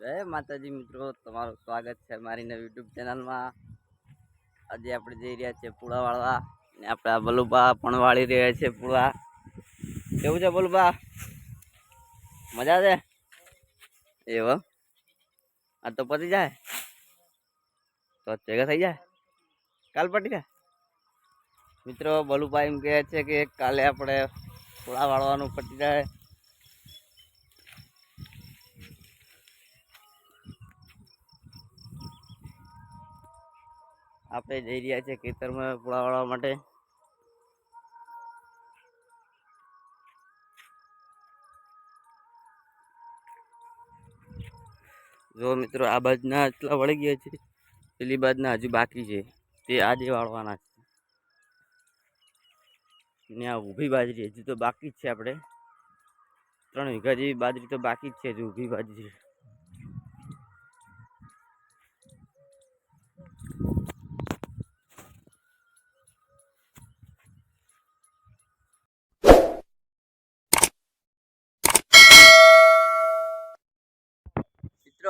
જય માતાજી મિત્રો, તમારું સ્વાગત છે મારી નવી યુટ્યુબ ચેનલમાં આજે આપણે જઈ રહ્યા છીએ પૂળા વાળવા ને આપણે બલુબા પણ વાળી રહ્યા છે પૂળા. કેવું છે બલુબા? મજા છે? એવો આ તો પતી જાય? તો ભેગા થઈ જાય? કાલ પતી જાય? મિત્રો, બલુબા એમ કહે છે કે કાલે આપણે પુળા વાળવાનું પટી જાય. આપણે જઈ રહ્યા છીએ ખેતરમાં પુળાવાળવા માટે. જો મિત્રો, આ બાજના એટલા વળી ગયા છે, પેલી બાજના હજુ બાકી છે. તે આજે વાળવાના છે. ને આ ઊભી બાજરી હજુ તો બાકી જ છે આપણે. ત્રણ વીઘા જેવી બાજરી તો બાકી જ છે, હજુ ઊભી બાજરી.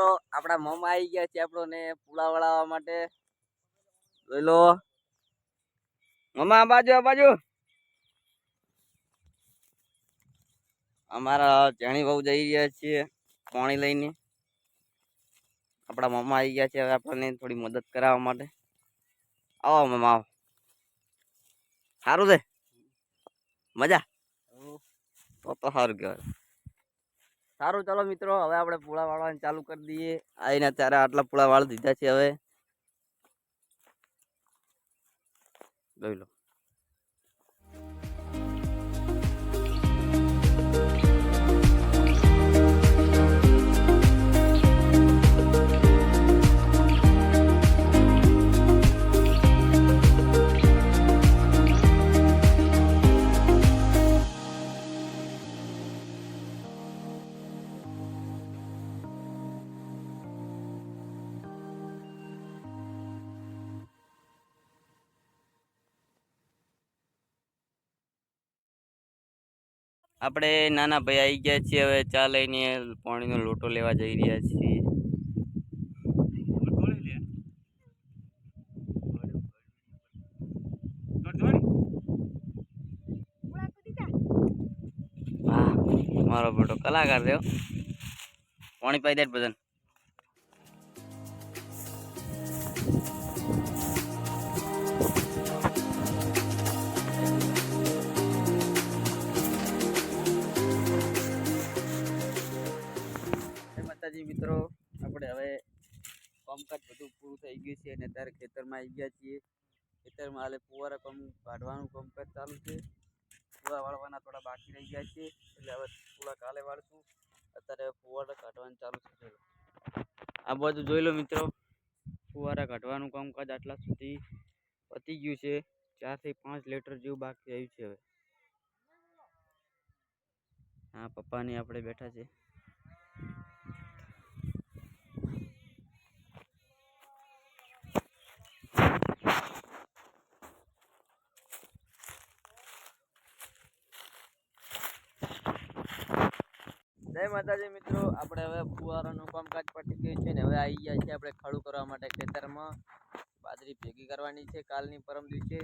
મિત્રો આપણા મમ્મા આવી ગયા છે આપણો ને પુલા વળાવવા માટે. જોઈ લો મમ્મા આ બાજુ આ બાજુ. અમારા ચેણી બહુ જઈ રહ્યા છીએ પાણી લઈને. આપણા મમ્મા આવી ગયા છે હવે આપણને થોડી મદદ કરાવવા માટે. આવો મમા આવો. સારું છે? મજા? તો તો સારું કહેવાય. સારું, ચાલો મિત્રો, હવે આપણે પૂળા વાળવાનું ચાલુ કરી દઈએ. આવીને અત્યારે આટલા પૂળા વાળ દીધા છે હવે. જોઈ લો. આપણે નાના ભાઈ આવી ગયા છીએ, હવે ચા લઈને પાણીનો લોટો લેવા જઈ રહ્યા છીએ. મારો મોટો કલાકાર રહ્યો પાણી પાઈ દે બધાને. મિત્રો, આપણે હવે કામકાજ બધું પૂરું થઈ ગયું છે અને અત્યારે ખેતરમાં આવી ગયા છીએ. ખેતરમાં હાલે ફુવારા કામ કાઢવાનું કામકાજ ચાલુ છે. ફુવા વાળવાના થોડા બાકી રહી ગયા છે, એટલે હવે ફૂલા કાલે વાળશું. અત્યારે ફુવારા કાઢવાનું ચાલુ છે આ બધું જોઈ લો મિત્રો, ફુવારા કાઢવાનું કામકાજ આટલા સુધી પતી ગયું છે. ચારથી પાંચ લીટર જેવું બાકી આવ્યું છે હવે. હા, પપ્પાની આપણે બેઠા છે. જય માતાજી મિત્રો, આપણે હવે ફુવારાનું કામકાજ પટી ગયું છે ને હવે આવી ગયા છે આપણે ખડું કરવા માટે ખેતરમાં. બાજરી ભેગી કરવાની છે, કાલની પરમ દિવસે.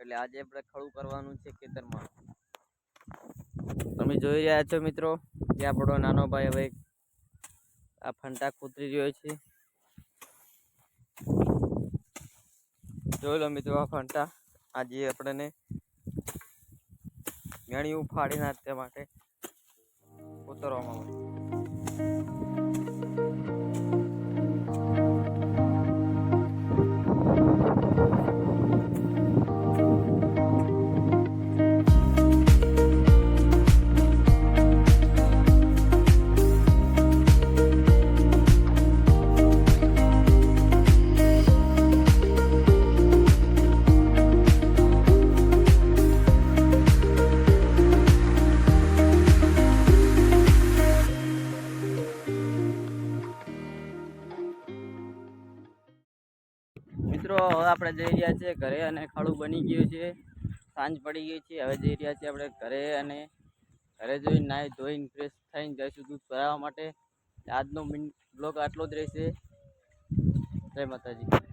એટલે આજે આપણે ખડું કરવાનું છે ખેતરમાં. તમે જોઈ રહ્યા છો મિત્રો કે આપણો નાનો ભાઈ હવે આ ફંટા કૂતરી રહ્યો છે. જોઈ લો મિત્રો આ ફંટા. આજે આપણને ઘણી ઉફાડી નાખવા માટે поторомали. હવે આપણે જઈ રહ્યા છીએ ઘરે અને ખાડું બની ગયું છે. સાંજ પડી ગઈ છે, હવે જઈ રહ્યા છીએ આપણે ઘરે અને ઘરે જોઈને નાહી ધોઈને ફ્રેશ થઈને જઈશું દૂધ ભરાવવા માટે. આજનો બ્લોગ આટલો જ રહેશે. જય માતાજી.